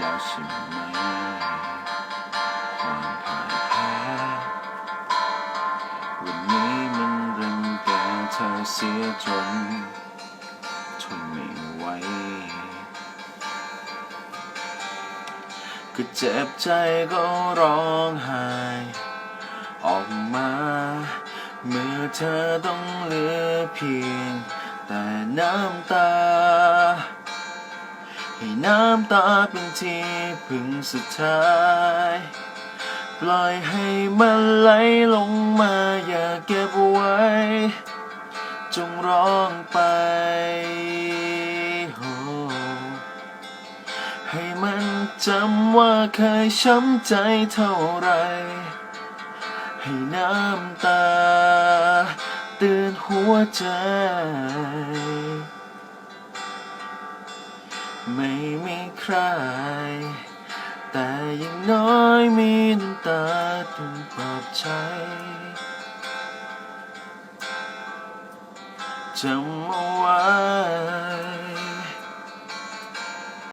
แล้วใช่ไหมความพ่ายแพ้วันนี้มันรังแกเธอเสียจนทนไม่ไหวก็เจ็บใจก็ร้องไห้ออกมาเมื่อเธอต้องเหลือเพียงแต่น้ำตา ให้น้ำตาเป็นที่พึ่งสุดท้าย ปล่อยให้มันไหลลงมาอย่าเก็บไว้ จงร้องไปโอ้ให้มันจำว่าเคยช้ำใจเท่าไร ให้น้ำตา ตือนหัวใจ ไม่มีใคร แต่ยังน้อยมีน้ำตาตุนปลอบใจจำเอาไว้